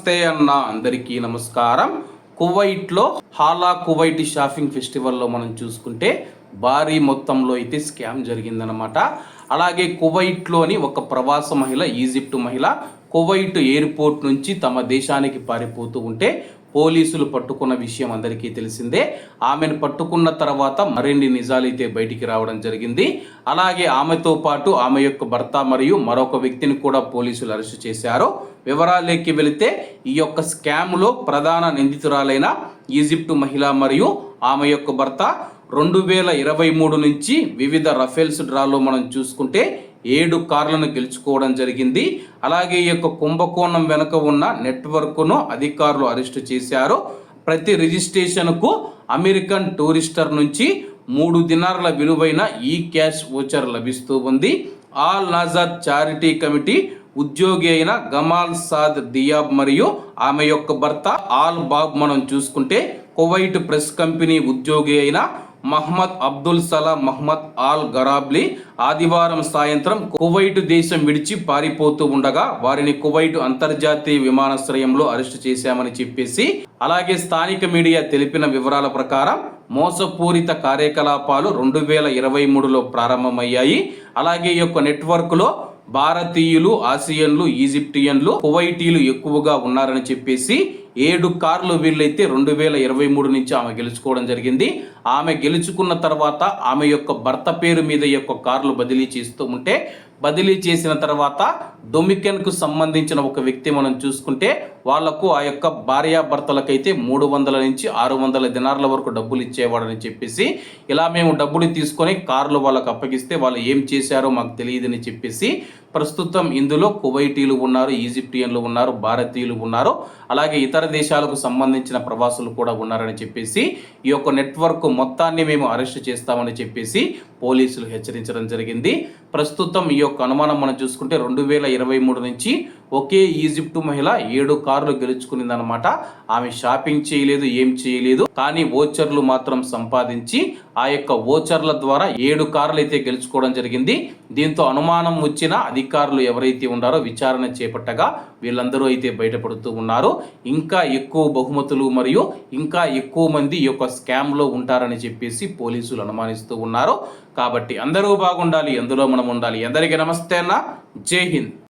నమస్తే అన్న అందరికీ నమస్కారం. కువైట్లో హాలా కువైట్ షాపింగ్ ఫెస్టివల్లో మనం చూసుకుంటే భారీ మొత్తంలో అయితే స్కామ్ జరిగిందనమాట అలాగే కువైట్లోని ఒక ప్రవాస మహిళ ఈజిప్ట్ మహిళ కువైట్ ఎయిర్పోర్ట్ నుంచి తమ దేశానికి పారిపోతూ ఉంటే పోలీసులు పట్టుకున్న విషయం అందరికీ తెలిసిందే. ఆమెను పట్టుకున్న తర్వాత మరిన్ని నిజాలైతే బయటికి రావడం జరిగింది. అలాగే ఆమెతో పాటు ఆమె యొక్క భర్త మరియు మరొక వ్యక్తిని కూడా పోలీసులు అరెస్ట్ చేశారు. వివరాలేకి వెళితే ఈ యొక్క స్కామ్లో ప్రధాన నిందితురాలైన ఈజిప్టు మహిళ మరియు ఆమె యొక్క భర్త. రెండు వేల ఇరవై మూడు నుంచి వివిధ రఫేల్స్ డ్రాలో మనం చూసుకుంటే ఏడు కార్లను గెలుచుకోవడం జరిగింది. అలాగే ఈ యొక్క కుంభకోణం వెనుక ఉన్న నెట్వర్క్ను అధికారులు అరెస్టు చేశారు. ప్రతి రిజిస్ట్రేషన్కు అమెరికన్ టూరిస్టర్ నుంచి మూడు దినార్ల విలువైన ఈ క్యాష్ ఓచర్ లభిస్తూ ఉంది. ఆల్ నాజాద్ చారిటీ కమిటీ ఉద్యోగి అయిన గమాల్ సాద్ దియాబ్ మరియు ఆమె యొక్క భర్త ఆల్ బాబ్ మనం చూసుకుంటే కువైట్ ప్రెస్ కంపెనీ ఉద్యోగి అయిన Mohammed Abdul Salam Mohammed Al Garabli ఆదివారం సాయంత్రం కువైట్ దేశం విడిచి పారిపోతూ ఉండగా వారిని కువైట్ అంతర్జాతీయ విమానాశ్రయంలో అరెస్టు చేశామని చెప్పేసి అలాగే స్థానిక మీడియా తెలిపిన వివరాల ప్రకారం మోసపూరిత కార్యకలాపాలు రెండు వేల ఇరవై మూడులో ప్రారంభమయ్యాయి. అలాగే ఈ యొక్క నెట్వర్క్లో భారతీయులు ఆసియన్లు ఈజిప్టియన్లు కువైటీలు ఎక్కువగా ఉన్నారని చెప్పేసి ఏడు కార్లు వీళ్ళైతే రెండు వేల ఇరవై మూడు నుంచి ఆమె గెలుచుకోవడం జరిగింది. ఆమె గెలుచుకున్న తర్వాత ఆమె యొక్క భర్త పేరు మీద ఈ యొక్క కార్లు బదిలీ చేస్తూ ఉంటే బదిలీ చేసిన తర్వాత డొమికెన్కు సంబంధించిన ఒక వ్యక్తి మనం చూసుకుంటే వాళ్ళకు ఆ యొక్క భార్యాభర్తలకైతే మూడు వందల నుంచి ఆరు వందల దినార్ల వరకు డబ్బులు ఇచ్చేవాడని చెప్పేసి ఇలా మేము డబ్బులు తీసుకొని కార్లు వాళ్ళకు అప్పగిస్తే వాళ్ళు ఏం చేశారో మాకు తెలియదని చెప్పేసి ప్రస్తుతం ఇందులో కువైటీలు ఉన్నారు ఈజిప్టియన్లు ఉన్నారు భారతీయులు ఉన్నారు అలాగే ఇతర దేశాలకు సంబంధించిన ప్రవాసులు కూడా ఉన్నారని చెప్పేసి ఈ యొక్క నెట్వర్క్ మొత్తాన్ని మేము అరెస్ట్ చేస్తామని చెప్పేసి పోలీసులు హెచ్చరించడం జరిగింది. ప్రస్తుతం ఈ యొక్క అనుమానం మనం చూసుకుంటే రెండు వేల ఇరవై మూడు నుంచి ఒకే ఈజిప్టు మహిళ ఏడు కార్లు గెలుచుకునిందనమాట ఆమె షాపింగ్ చేయలేదు ఏం చేయలేదు. కానీ ఓచర్లు మాత్రం సంపాదించి ఆ యొక్క ఓచర్ల ద్వారా ఏడు కార్లు అయితే గెలుచుకోవడం జరిగింది. దీంతో అనుమానం వచ్చిన అధికారులు ఎవరైతే ఉన్నారో విచారణ చేపట్టగా వీళ్ళందరూ అయితే బయటపడుతూ ఉన్నారు. ఇంకా ఎక్కువ బహుమతులు మరియు ఇంకా ఎక్కువ మంది ఈ యొక్క స్కామ్లో ఉంటారని చెప్పేసి పోలీసులు అనుమానిస్తూ ఉన్నారు. కాబట్టి అందరూ బాగుండాలి ఎందులో మనం ఉండాలి. అందరికీ నమస్తే అన్న. జై హింద్.